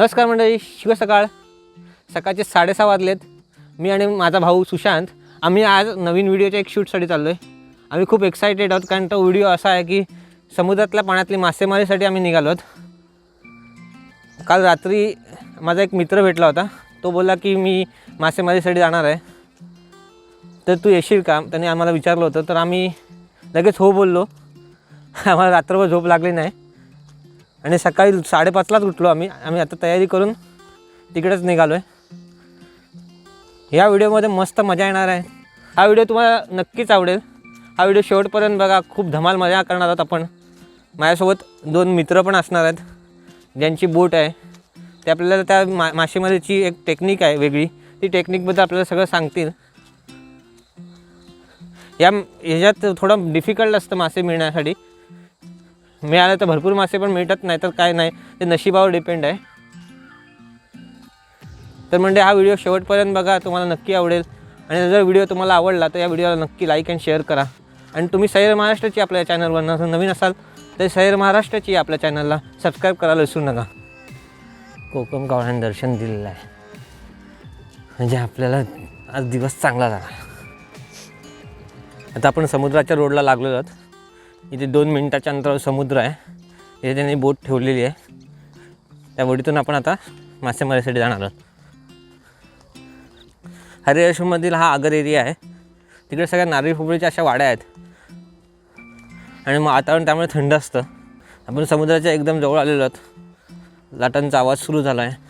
नमस्कार मंडळी शिव सकाळ. सकाळचे साडेसहा वाजलेत. मी आणि माझा भाऊ सुशांत आम्ही आज नवीन व्हिडिओच्या एक शूटसाठी चाललो आहे आम्ही खूप एक्सायटेड आहोत कारण तो व्हिडिओ असा आहे की समुद्रातल्या पाण्यातली मासेमारीसाठी आम्ही निघालो आहोत काल रात्री माझा एक मित्र भेटला होता. तो बोलला की मी मासेमारीसाठी जाणार आहे. तर तू येशील का? त्याने आम्हाला विचारलं होतं. तर आम्ही लगेच हो बोललो. आम्हाला रात्रभर झोप लागली नाही. आणि सकाळी साडेपाचलाच उठलो आम्ही. आम्ही आता तयारी करून तिकडेच निघालो आहे या व्हिडिओमध्ये मस्त मजा येणार आहे. हा व्हिडिओ तुम्हाला नक्कीच आवडेल. हा व्हिडिओ शेवटपर्यंत बघा. खूप धमाल मजा करणार आहोत आपण. माझ्यासोबत दोन मित्र पण असणार आहेत. ज्यांची बोट आहे. ते आपल्याला त्या मा मासेमारीची एक टेक्निक आहे वेगळी. ती टेक्निकबद्दल आपल्याला सगळं सांगतील. या ह्याच्यात थोडं डिफिकल्ट असतं मासे मिळण्यासाठी. मिळालं तर भरपूर मासे पण मिळतात नाही तर काय नाही. ते नशिबावर डिपेंड आहे. तर म्हणजे हा व्हिडिओ शेवटपर्यंत बघा तुम्हाला नक्की आवडेल. आणि जर व्हिडिओ तुम्हाला आवडला तर या व्हिडिओला नक्की लाईक अँड शेअर करा. आणि तुम्ही सैर महाराष्ट्राची आपल्या चॅनलवर नवीन असाल तर सैर महाराष्ट्राची आपल्या चॅनलला सबस्क्राईब करायला विसरू नका. कोकम गावड्याने दर्शन दिलेलं आहे. म्हणजे आपल्याला आज दिवस चांगला झाला. आता आपण समुद्राच्या रोडला लागलो आहोत. इथे दोन मिनिटाच्या अंतरावर समुद्र आहे. इथे त्यांनी बोट ठेवलेली आहे. त्या बोटीतून आपण आता मासेमारीसाठी जाणार आहोत. हरिहरमधील हा आगर एरिया आहे. तिकडे सगळ्या नारळी फुपळीच्या अशा वाड्या आहेत. आणि मग वातावरण त्यामुळे थंड असतं. आपण समुद्राच्या एकदम जवळ आलेलो आहोत. लाटांचा आवाज सुरू झाला आहे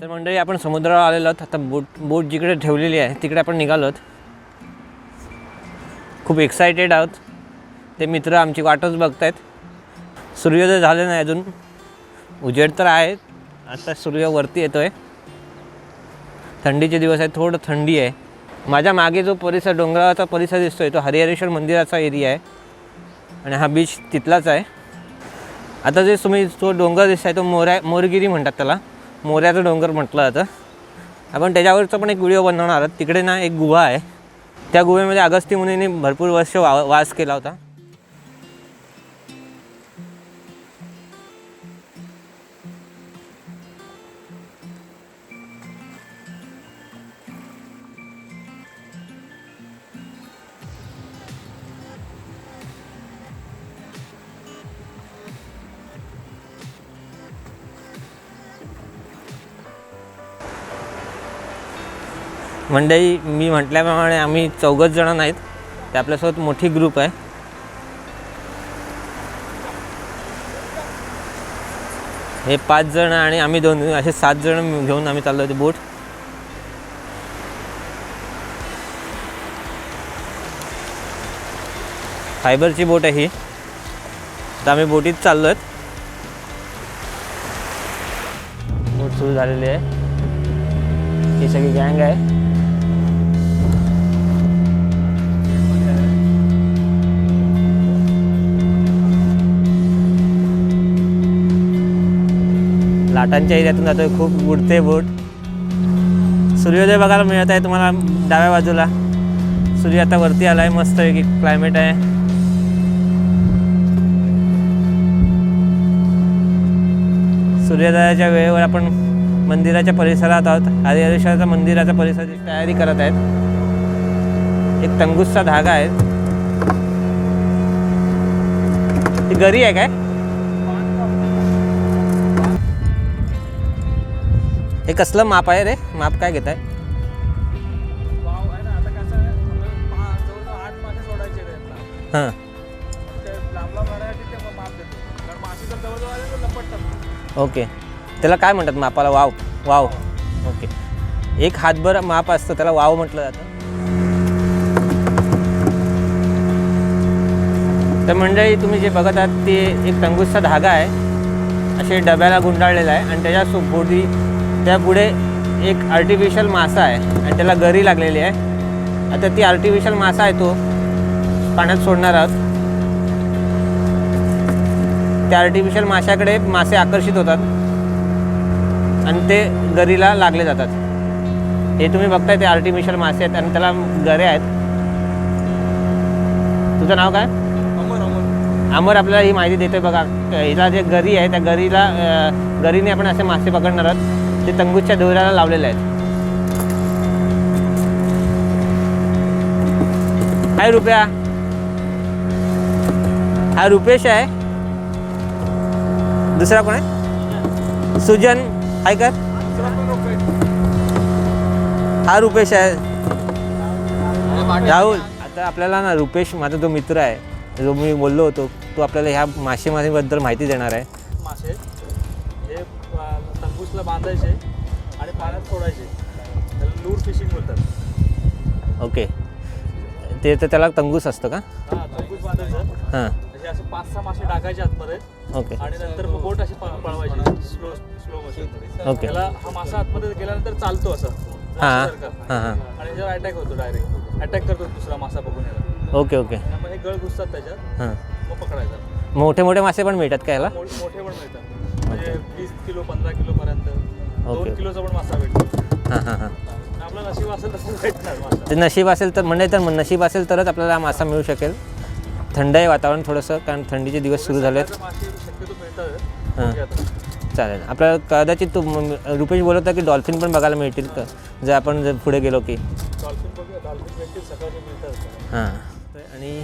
तर मंडळी आपण समुद्रावर आलेलो आहोत. आता बोट बोट जिकडे ठेवलेली आहे तिकडे आपण निघालो आहोत. खूप एक्सायटेड आहोत. ते मित्र आमची वाटच बघतायत. सूर्योदय झाले नाही अजून. उजेड तर आहे. आता सूर्य वरती येतो आहे थंडीचे दिवस आहे थोडं थंडी आहे. माझ्या मागे जो परिसर डोंगराचा परिसर दिसतोय तो हरिहरेश्वर मंदिराचा एरिया आहे. आणि हा बीच तिथलाच आहे. आता जे तुम्ही जो डोंगर दिसताय तो मोरा मोरगिरी म्हणतात त्याला. मोऱ्याचं डोंगर म्हटलं जातं. आपण त्याच्यावरचा पण एक व्हिडिओ बनवणार आहोत. तिकडे ना एक गुहा आहे. त्या गुहेमध्ये अगस्ती मुनीने भरपूर वर्ष वा वास केला होता. मंडळी मी म्हटल्याप्रमाणे आम्ही चौघच जण नाहीत. ते आपल्यासोबत मोठी ग्रुप आहे. हे पाच जण आणि आम्ही दोन असे सात जण घेऊन आम्ही चाललो होते बोट फायबरची बोट आहे ही. तर आम्ही बोटीत चाललो आहेत. बोट सुरू झालेली आहे. ही सगळी गँग आहे. लाटांच्या एरियातून जातोय खूप उडते बोट. सूर्योदय बघायला मिळत आहे तुम्हाला डाव्या बाजूला. सूर्य आता वरती आला आहे मस्त की क्लायमेट आहे. सूर्योदयाच्या वेळेवर आपण मंदिराच्या परिसरात आहोत. हरिहरेश्वराच्या मंदिराचा परिसराची तयारी करत आहेत. एक तंगूसचा धागा आहे. ती गरी आहे काय? हे कसलं माप आहे रे? माप काय घेत आहे. हां. ओके. त्याला काय म्हणतात मापाला? वाव. वाव. ओके. एक हातभर माप असतं त्याला वाव म्हटलं जातं. तर मंडळी तुम्ही जे बघत आहात ते एक तंगूसचा धागा आहे. असे डब्याला गुंडाळलेला आहे. आणि त्याच्या सोबोटी त्या पुढे एक आर्टिफिशियल मासा आहे आणि त्याला गरी लागलेली आहे. आता ती आर्टिफिशियल मासा आहे तो पाण्यात सोडणार आहोत. त्या आर्टिफिशियल माशाकडे मासे आकर्षित होतात आणि ते गरीला लागले जातात. हे तुम्ही बघताय ते आर्टिफिशियल मासे आहेत आणि त्याला गरे आहेत. तुझं नाव काय? अमर आपल्याला ही माहिती देतोय बघा. हिला जे गरी आहे त्या गरीला गरीने आपण असे मासे पकडणार आहोत. ते तंगूच्या दोऱ्याला लावलेले आहेत. हाय रुपया. हा रुपेश आहे. दुसरा कोण आहे? सुजन हाय कर. हा रुपेश आहे. राहुल आता आपल्याला ना रुपेश माझा जो मित्र आहे जो मी बोललो होतो तो आपल्याला ह्या मासेमारीबद्दल माहिती देणार आहे. तंबूसला बांधायचे आणि पाण्यात सोडायचे. त्याला लूर फिशिंग बोलतात. ओके. ते तर त्याला तंगूस असतं का? हा तंबूस बांधायचं. हां. असे असे पाच सहा मासे टाकायचे आतमध्ये. ओके. आणि नंतर बोट अशी पळ- पळवायची. Slow slow motion okay. त्याला हा मासा आतमध्ये गेल्यानंतर चालतो असं. हां. हां हां. आणि त्याच्यावर अटॅक होतो डायरेक्ट अटॅक करतो दुसरा मासा बघून याला ओके ओके. हे गळ घुसतात त्याच्यात. हां. मग पकडायचा. मोठे मोठे मासे पण मिळतात का याला? मोठे पण मिळतात. म्हणजे वीस किलो पंधरा किलो पर्यंत. दोन किलोचा पण मासा भेटतो. हां हां हां. आपला नशीब असेल तसं भेटणार मासा. ते नशीब असेल तर म्हणजे तर नशीब असेल तरच आपल्याला हा मासा मिळू शकेल. थंड आहे वातावरण थोडंसं कारण थंडीचे दिवस सुरू मासे शक्यतो मिळतात. हां. बघूया आता. चालेल. आपल्याला कदाचित तू रुपेश बोलत होता की डॉल्फिन पण बघायला मिळतील का? जर आपण जर पुढे गेलो की. डॉल्फिन बघूया. डॉल्फिन भेटतील सकाळचे मिळतात. हां. आणि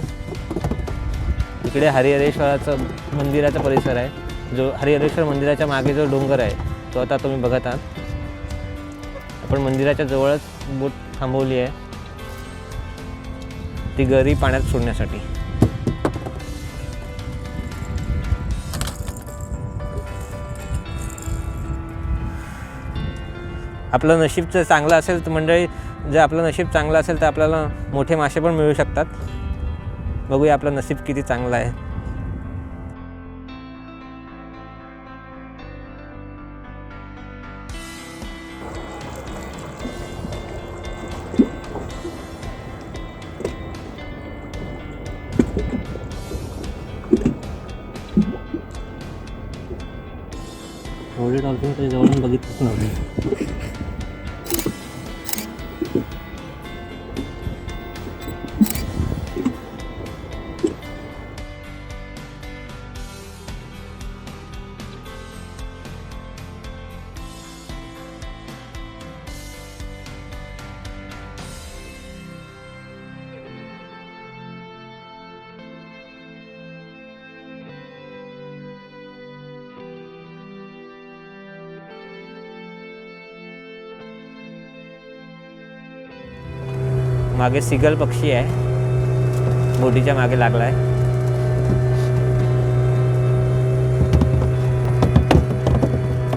इकडे हरिहरेश्वराचं मंदिराचा परिसर आहे. जो हरिहरेश्वर मंदिराच्या मागे जो डोंगर आहे तो आता तुम्ही बघत आहात. आपण मंदिराच्या जवळच बोट थांबवली आहे. ती गरी पाण्यात सोडण्यासाठी. आपलं नशीब जर चांगलं असेल तर मंडळी जर आपलं नशीब चांगलं असेल तर आपल्याला मोठे मासे पण मिळू शकतात. बघूया आपलं नशीब किती चांगलं आहे. मागे सिगल पक्षी आहे. बोटीच्या मागे लागला आहे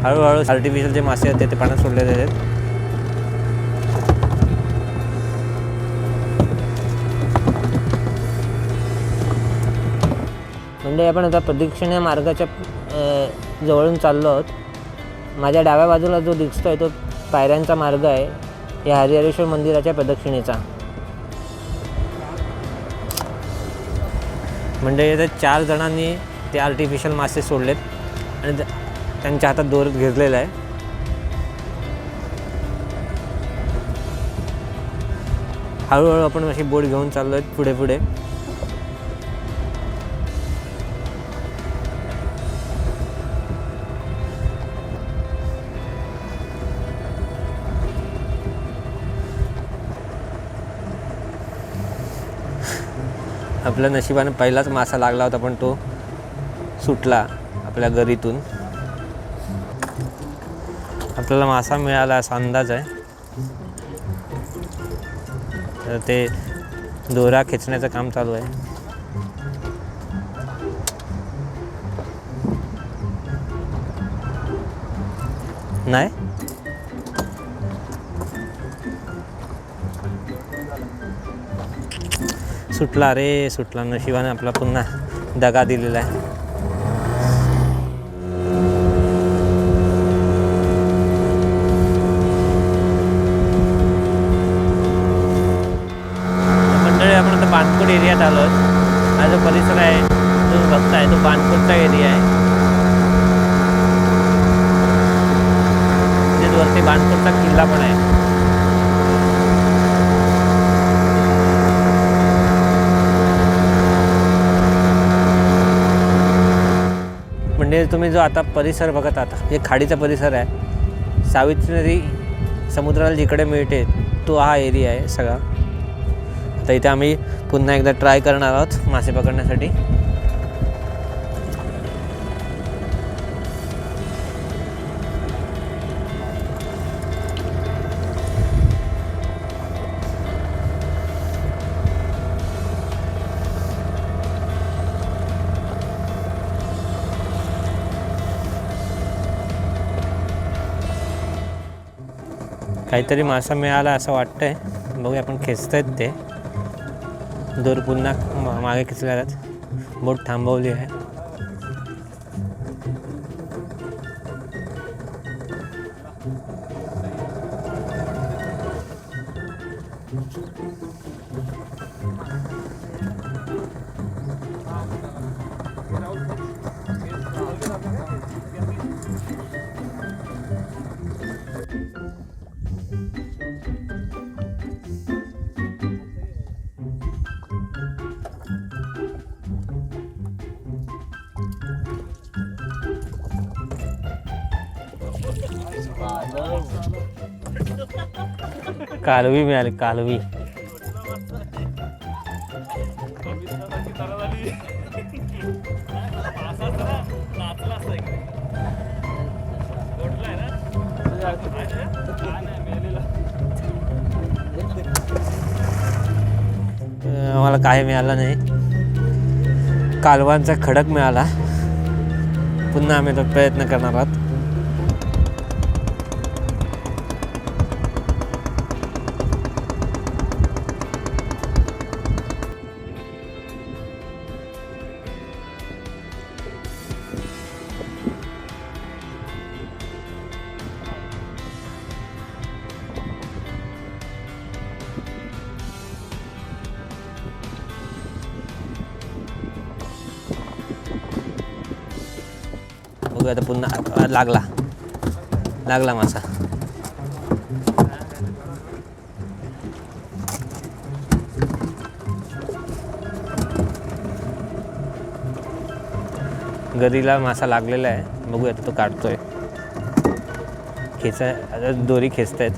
हळूहळू आर्टिफिशियल जे मासे होते ते- पाण्यात सोडले जातात. म्हणजे आपण आता प्रदक्षिणे मार्गाच्या जवळून चाललो आहोत. माझ्या डाव्या बाजूला जो दिसतो आहे तो पायऱ्यांचा मार्ग आहे. या हरिहरेश्वर मंदिराच्या प्रदक्षिणेचा. म्हणजे इथे चार जणांनी ते आर्टिफिशियल मासे सोडलेत. आणि त्यांच्या हातात दोर घेतलेला आहे. हळूहळू आपण अशी बोट घेऊन चाललो आहेत पुढे पुढे आपल्या नशिबाने पहिलाच मासा लागला होता पण तो सुटला आपल्या गरीतून. आपल्याला मासा मिळाला असा अंदाज आहे. तर ते दोरा खेचण्याचं काम चालू आहे. नाही? सुटला रे सुटला. नशिबाने आपला पुन्हा दगा दिलेला आहे. मंडळी आपण आता बाणकोट एरियात आलो हा जो परिसर आहे जो बघताय तो बाणकोटचा एरिया आहे. वरती बाणकोटचा किल्ला पण आहे. तुम्ही जो आता परिसर बघत आता हे खाडीचा परिसर आहे. सावित्री नदी समुद्राला जिकडे मिळते तो हा एरिया आहे सगळा. तर इथे आम्ही पुन्हा एकदा ट्राय करणार आहोत मासे पकडण्यासाठी. काहीतरी मासा मिळाला असं वाटतंय. बघूया आपण खेचतायत ते. दोर पुन्हा मा- मागे खेचल्या बोट थांबवली आहे. कालवी मिळाली कालवी. मला आम्हाला काय मिळालं नाही. कालवांचा खडक मिळाला. पुन्हा आम्ही तो प्रयत्न करणार आहोत. बघूया आता पुन्हा लागला. लागला मासा. गरीला मासा लागलेला आहे. बघूया आता तो काढतोय. खेचाय आता दोरी खेचतायत.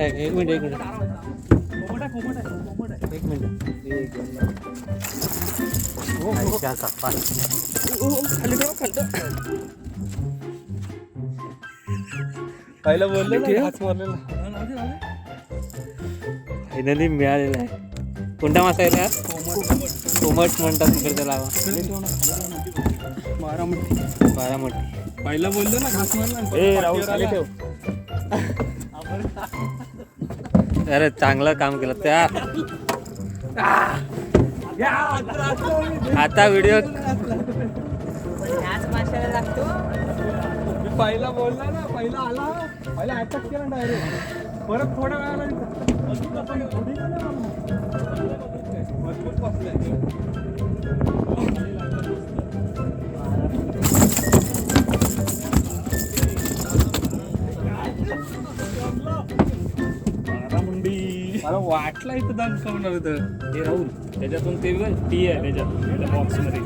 एक मिनिट एक मिनिट. एक मिनिट. कप्पा. पहिला बोलले फायनली मिळालेला आहे. कोणता मासा आहे त्यात कोमट म्हणतात तिकडे त्याला. बारामती. पहिला बोललो ना घास मारला ए राहुल ठेव. अरे चांगलं काम केलं. त्या आता व्हिडिओ पहिला बोलला ना पहिला आला. पहिला अटॅक केला डायरेक्ट परत थोड्या वेळाला मजबूत आपण मजबूत बसलाय वाटला इथं दान कवणार होतं हे राहुल त्याच्यातून ते टी आहे त्याच्यात त्या बॉक्समध्ये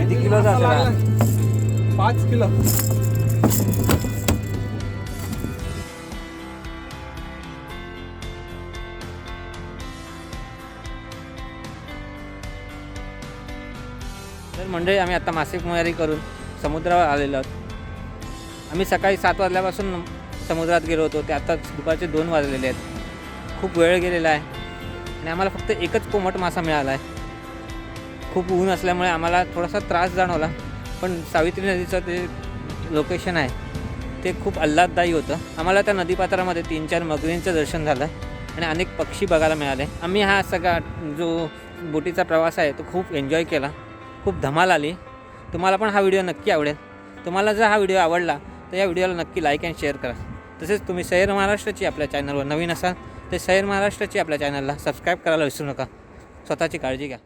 किती किलोचा असेल हा? पाच किलो. मंडळी आम्ही आता मासिक करून समुद्रावर आलेलो आहोत. आम्ही सकाळी सात वाजल्यापासून समुद्रात गेलो होतो. ते आता दुपारचे दोन वाजलेले आहेत. खूप वेळ गेलेला आहे. आणि आम्हाला फक्त एकच कोमट मासा मिळाला आहे. खूप ऊन असल्यामुळे आम्हाला थोडासा त्रास जाणवला. पण सावित्री नदीचं ते लोकेशन आहे ते खूप आल्हाददायी होतं. आम्हाला त्या नदीपात्रामध्ये तीन चार मगरींचं दर्शन झालं आणि अनेक पक्षी बघायला मिळाले. आम्ही हा सगळा जो बोटीचा प्रवास आहे तो खूप एन्जॉय केला. खूप धमाल आली. तुम्हाला पण हा व्हिडिओ नक्की आवडेल. तुम्हाला जर हा व्हिडिओ आवडला तर या व्हिडिओला नक्की लाईक अँड शेअर करा. तसेच तुम्ही सैर महाराष्ट्राची आपल्या चॅनलवर नवीन असाल तर सैर महाराष्ट्राची आपल्या चॅनलला सबस्क्राईब करायला विसरू नका. स्वतःची काळजी घ्या.